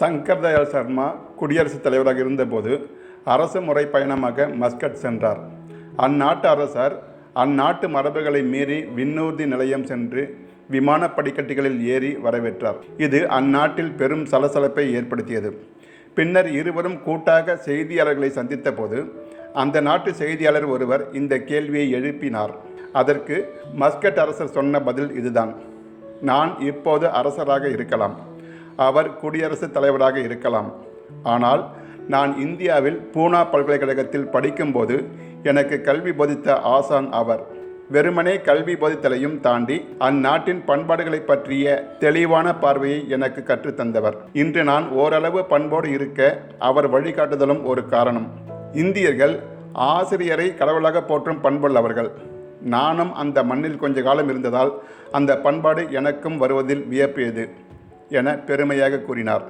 சங்கர் தயாள் சர்மா குடியரசுத் தலைவராக இருந்தபோது அரசு முறை பயணமாக மஸ்கட் சென்றார். அந்நாட்டு அரசர் அந்நாட்டு மரபுகளை மீறி விண்ணூர்தி நிலையம் சென்று விமான படிக்கட்டுகளில் ஏறி வரவேற்றார். இது அந்நாட்டில் பெரும் சலசலப்பை ஏற்படுத்தியது. பின்னர் இருவரும் கூட்டாக செய்தியாளர்களை சந்தித்தபோது அந்த நாட்டு செய்தியாளர் ஒருவர் இந்த கேள்வியை எழுப்பினார். அதற்கு மஸ்கட் அரசர் சொன்ன பதில் இதுதான். நான் இப்போது அரசராக இருக்கலாம். அவர் குடியரசுத் தலைவராக இருக்கலாம். ஆனால் நான் இந்தியாவில் பூனா பல்கலைக்கழகத்தில் படிக்கும்போது எனக்கு கல்வி போதித்த ஆசான் அவர். வெறுமனே கல்வி போதித்தலையும் தாண்டி அந்நாட்டின் பண்பாடுகளை பற்றிய தெளிவான பார்வையை எனக்கு கற்றுத்தந்தவர். இன்று நான் ஓரளவு பண்போடு இருக்க அவர் வழிகாட்டுதலும் ஒரு காரணம். இந்தியர்கள் ஆசிரியரை கடவுளாக போற்றும் பண்புள்ளவர்கள். நானும் அந்த மண்ணில் கொஞ்ச காலம் இருந்ததால் அந்த பண்பாடு எனக்கும் வருவதில் வியப்பியது என பெருமையாக கூறினார்.